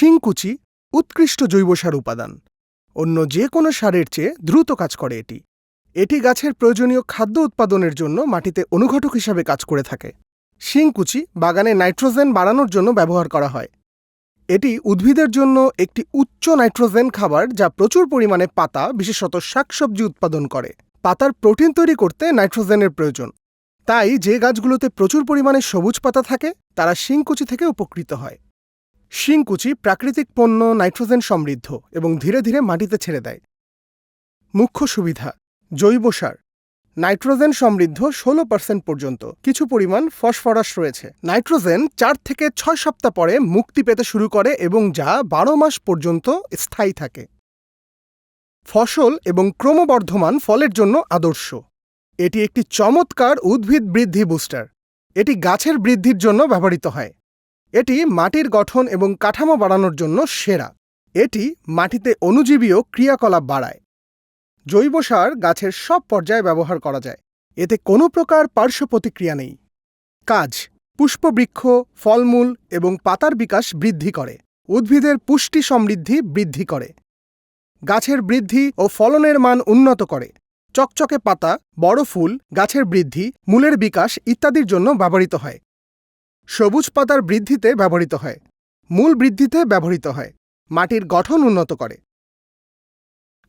শিংকুচি উৎকৃষ্ট জৈব সার উপাদান। অন্য যে কোনো সারের চেয়ে দ্রুত কাজ করে এটি। এটি গাছের প্রয়োজনীয় খাদ্য উৎপাদনের জন্য মাটিতে অনুঘটক হিসাবে কাজ করে থাকে। শিংকুচি বাগানে নাইট্রোজেন বাড়ানোর জন্য ব্যবহার করা হয়। এটি উদ্ভিদের জন্য একটি উচ্চ নাইট্রোজেন খাবার যা প্রচুর পরিমাণে পাতা, বিশেষত শাকসবজি উৎপাদন করে। পাতার প্রোটিন তৈরি করতে নাইট্রোজেনের প্রয়োজন। তাই যে গাছগুলোতে প্রচুর পরিমাণে সবুজ পাতা থাকে, তারা শিংকুচি থেকে উপকৃত হয়। শিংকুচি প্রাকৃতিক পণ্য নাইট্রোজেন সমৃদ্ধ এবং ধীরে ধীরে মাটিতে ছেড়ে দেয়। মুখ্য সুবিধা, জৈব সার। নাইট্রোজেন সমৃদ্ধ ষোলো পার্সেন্ট পর্যন্ত। কিছু পরিমাণ ফসফরাস রয়েছে। নাইট্রোজেন চার থেকে ছয় সপ্তাহ পরে মুক্তি পেতে শুরু করে এবং যা বারো মাস পর্যন্ত স্থায়ী থাকে। ফসল এবং ক্রমবর্ধমান ফলের জন্য আদর্শ। এটি একটি চমৎকার উদ্ভিদ বৃদ্ধি বুস্টার। এটি গাছের বৃদ্ধির জন্য ব্যবহৃত হয়। এটি মাটির গঠন এবং কাঠামো বাড়ানোর জন্য সেরা। এটি মাটিতে অণুজীবীয় ক্রিয়াকলাপ বাড়ায়। জৈব সার গাছের সব পর্যায়ে ব্যবহার করা যায়। এতে কোনো প্রকার পার্শ্ব প্রতিক্রিয়া নেই। কাজ, পুষ্পবৃক্ষ, ফলমূল এবং পাতার বিকাশ বৃদ্ধি করে। উদ্ভিদের পুষ্টি সমৃদ্ধি বৃদ্ধি করে। গাছের বৃদ্ধি ও ফলনের মান উন্নত করে। চকচকে পাতা, বড় ফুল, গাছের বৃদ্ধি, মূলের বিকাশ ইত্যাদির জন্য ব্যবহৃত হয়। সবুজ পাতার বৃদ্ধিতে ব্যবহৃত হয়। মূল বৃদ্ধিতে ব্যবহৃত হয়। মাটির গঠন উন্নত করে।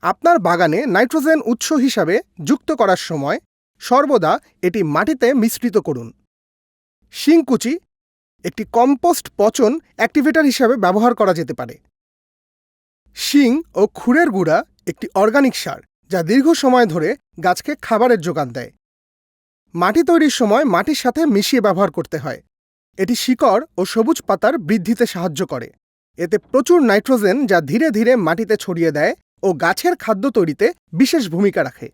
আপনার বাগানে নাইট্রোজেন উৎস হিসাবে যুক্ত করার সময় সর্বদা এটি মাটিতে মিশ্রিত করুন। শিংকুচি, একটি কম্পোস্ট পচন অ্যাক্টিভেটর হিসাবে ব্যবহার করা যেতে পারে। শিং ও খুরের গুঁড়া একটি অর্গানিক সার, যা দীর্ঘ সময় ধরে গাছকে খাবারের যোগান দেয়। মাটি তৈরির সময় মাটির সাথে মিশিয়ে ব্যবহার করতে হয়। এটি শিকড় ও সবুজ পাতার বৃদ্ধিতে সাহায্য করে। এতে প্রচুর নাইট্রোজেন যা ধীরে ধীরে মাটিতে ছড়িয়ে দেয় ও গাছের খাদ্য তৈরিতে বিশেষ ভূমিকা রাখে।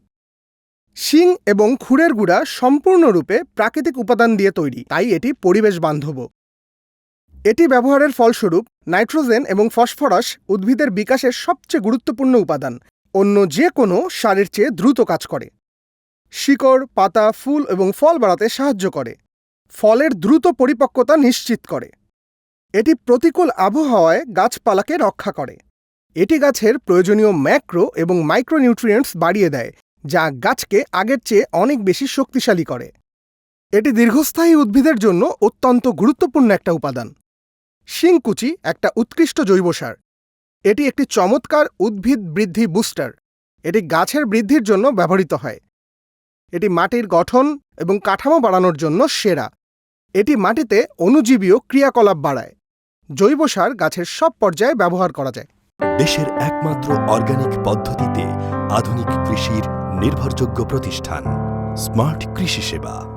শিং এবং খুরের গুঁড়া সম্পূর্ণরূপে প্রাকৃতিক উপাদান দিয়ে তৈরি, তাই এটি পরিবেশ বান্ধব। এটি ব্যবহারের ফলস্বরূপ নাইট্রোজেন এবং ফসফরাস উদ্ভিদের বিকাশের সবচেয়ে গুরুত্বপূর্ণ উপাদান, অন্য যে কোনো সারের চেয়ে দ্রুত কাজ করে। শিকড়, পাতা, ফুল এবং ফল বাড়াতে সাহায্য করে। ফলের দ্রুত পরিপক্কতা নিশ্চিত করে। এটি প্রতিকূল আবহাওয়ায় গাছপালাকে রক্ষা করে। এটি গাছের প্রয়োজনীয় ম্যাক্রো এবং মাইক্রোনিউট্রিয়েন্টস বাড়িয়ে দেয়, যা গাছকে আগের চেয়ে অনেক বেশি শক্তিশালী করে। এটি দীর্ঘস্থায়ী উদ্ভিদের জন্য অত্যন্ত গুরুত্বপূর্ণ একটা উপাদান। শিংকুচি একটা উৎকৃষ্ট জৈব সার। এটি একটি চমৎকার উদ্ভিদ বৃদ্ধি বুস্টার। এটি গাছের বৃদ্ধির জন্য ব্যবহৃত হয়। এটি মাটির গঠন এবং কাঠামো বাড়ানোর জন্য সেরা। এটি মাটিতে অণুজীবীয় ক্রিয়াকলাপ বাড়ায়। জৈব সার গাছের সব পর্যায়ে ব্যবহার করা যায়। দেশের একমাত্র অর্গানিক পদ্ধতিতে আধুনিক কৃষির নির্ভরযোগ্য প্রতিষ্ঠান স্মার্ট কৃষি সেবা।